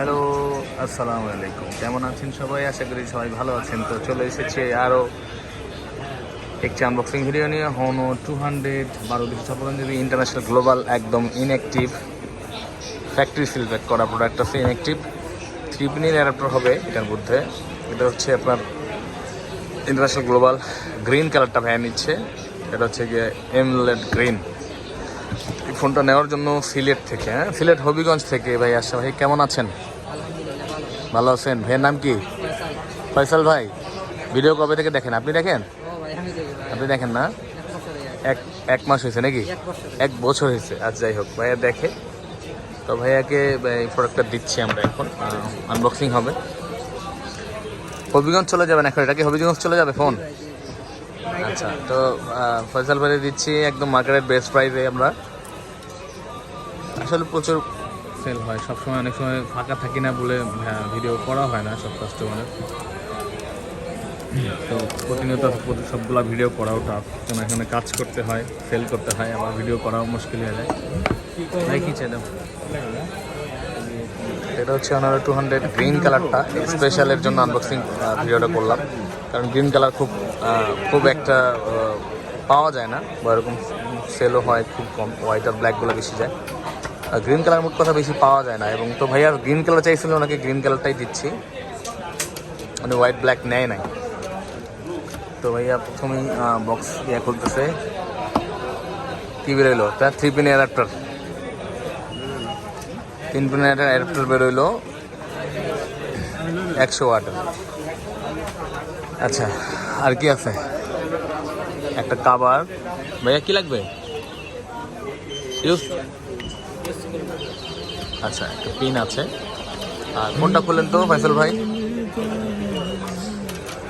Hello আসসালামু আলাইকুম কেমন আছেন সবাই? আশা করি সবাই ভালো আছেন। তো চলে এসেছে আরও একটি আনবক্সিং ভিডিও নিয়ে। হনো টু হান্ড্রেড বারো দুশো ছাপ্পান্ন ইন্টারন্যাশনাল গ্লোবাল একদম ইনঅ্যাক্টিভ ফ্যাক্টরি সিলব্যাক করা প্রোডাক্ট আছে ইনঅ্যাক্টিভ থ্রি পিনের অ্যাডাপ্টার হবে এটার মধ্যে। এটা হচ্ছে আপনার ইন্টারন্যাশনাল গ্লোবাল গ্রিন কালারটা ভ্যান নিচ্ছে। এটা হচ্ছে গিয়ে এমলেট গ্রিন ফোনটা নেওয়ার জন্য সিলেট থেকে হ্যাঁ? সিলেট হবিগঞ্জ থেকে ভাই আসা ভাই কেমন আছেন? ভালো আছেন। ভাইয়ের নাম কি? ফয়সাল। ভাই ভিডিও কবে থেকে দেখেন? আপনি দেখেন? আপনি দেখেন না? এক এক এক মাস হয়েছে নাকি? এক বছর হয়েছে। আজ যাই হোক ভাইয়া দেখে। তো ভাইয়াকে এই প্রোডাক্টটা দিচ্ছি আমরা এখন। আনবক্সিং হবে। হবিগঞ্জ চলে যাবেন এখন? এটা কি হবিগঞ্জ চলে যাবে ফোন? আচ্ছা তো ফয়সাল ভাই দিচ্ছি একদম মার্কেটের বেস্ট প্রাইসে আমরা। আসলে প্রচুর সেল হয়। সবসময় অনেক সময় ফাঁকা থাকি না বলে ভিডিও করা হয় না সব কাস্টমারের তো প্রতিনিয়ত প্রতি- সবগুলা ভিডিও করাও টাফ কারণ এখানে কাজ করতে হয় সেল করতে হয় আবার ভিডিও করাও মুশকিল হয়ে যায়। ভাই কি চাইলাম? এটা হচ্ছে ওনারা টু হান্ড্রেড গ্রিন কালারটা স্পেশালের জন্য আনবক্সিং ভিডিওটা করলাম। কারণ গ্রিন কালার খুব খুব একটা পাওয়া যায় না। বা এরকম সেলও হয় খুব কম। হোয়াইট আর ব্ল্যাকগুলো বেশি যায়। গ্রিন কালার মোট কথা বেশি পাওয়া যায় না। এবং তো ভাইয়া গ্রিন কালার চাইছিল, ওনাকে গ্রিন কালারটাই দিচ্ছি। মানে হোয়াইট ব্ল্যাক নেয় নাই। তো ভাইয়া প্রথমেই বক্স ইয়ে খুলতেছে। কি বেরোইলো? তার থ্রি পিন অ্যাডাপ্টার তিন পিন অ্যাডাপ্টার বেরোইলো। একশো ওয়াটের আচ্ছা আর কি আছে? একটা কাবার ভাইয়া কি লাগবে? আচ্ছা একটা পিন আছে। আর ফোনটা খুললেন তো ফাইসল ভাই?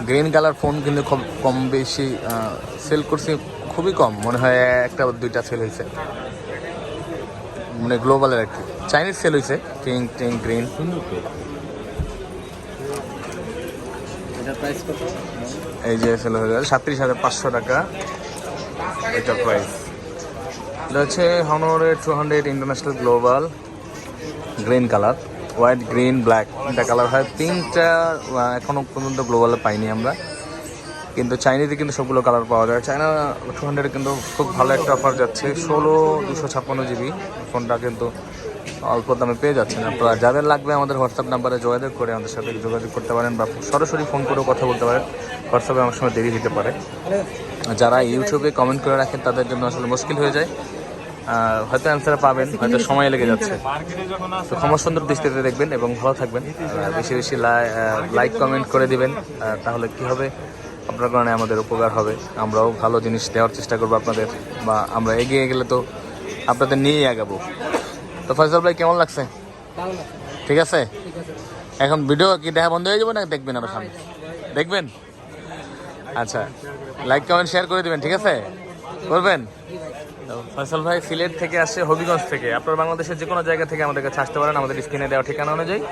গ্রিন কালার ফোন কিন্তু খুব কম বেশি সেল করছি খুবই কম। মনে হয় একটা দুইটা সেল হয়েছে। মানে গ্লোবালের কি চাইনিজ সেল হয়েছে। টিং টিং গ্রিন এই যে সেল হয়ে গেল, সাতত্রিশ হাজার পাঁচশো টাকা। এটা প্রাইস এটা হচ্ছে হনরের two hundred international global green colour white green black তিনটা কালার হয়। তিনটা এখনও পর্যন্ত গ্লোবালে পাইনি আমরা। কিন্তু চাইনিজে কিন্তু সবগুলো কালার পাওয়া যায়। চায়না টু হান্ড্রেড কিন্তু খুব ভালো একটা অফার যাচ্ছে। ষোলো, দুশো ছাপ্পান্ন জিবি ফোনটা কিন্তু অল্প দামে পেয়ে যাচ্ছেন আপনারা। যাদের লাগবে আমাদের হোয়াটসঅ্যাপ নাম্বারে যোগাযোগ করে আমাদের সাথে যোগাযোগ করতে পারেন বা সরাসরি ফোন করেও কথা বলতে পারেন। হোয়াটসঅ্যাপে আমার সময় দেরি দিতে পারে। যারা ইউটিউবে কমেন্ট করে রাখেন, তাদের জন্য আসলে মুশকিল হয়ে যায়। হয়তো অ্যান্সার পাবেন, হয়তো সময় লেগে যাচ্ছে। তো ক্ষমা সুন্দর দৃষ্টিতে দেখবেন এবং ভালো থাকবেন। বেশি বেশি লাইক কমেন্ট করে দিবেন। তাহলে কি হবে? আপনার কারণে আমাদের উপকার হবে। আমরাও ভালো জিনিস দেওয়ার চেষ্টা করব আপনাদের। বা আমরা এগিয়ে গেলে তো আপনাদের নিয়েই আগাবো। তো ফয়সল ভাই, কেমন লাগছে? ঠিক আছে? এখন ভিডিও কি দেখা বন্ধ হয়ে যাবে না দেখবেন আরও সামনে? দেখবেন? আচ্ছা লাইক কমেন্ট শেয়ার করে দিবেন, ঠিক আছে? করবেন ফয়সাল ভাই সিলেট থেকে আসছে হবিগঞ্জ থেকে। আপনার বাংলাদেশের যে কোনো জায়গা থেকে আমাদের কাছে আসতে পারেন। আমাদের স্ক্রিনে দেওয়া ঠিকানা অনুযায়ী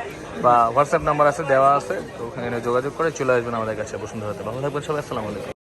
বা হোয়াটসঅ্যাপ নাম্বার আছে, দেওয়া আছে, তো ওখানে যোগাযোগ করে চলে আসবেন আমাদের কাছে বসুন্ধরাতে। ভালো থাকবেন সবাই, আসসালামু আলাইকুম।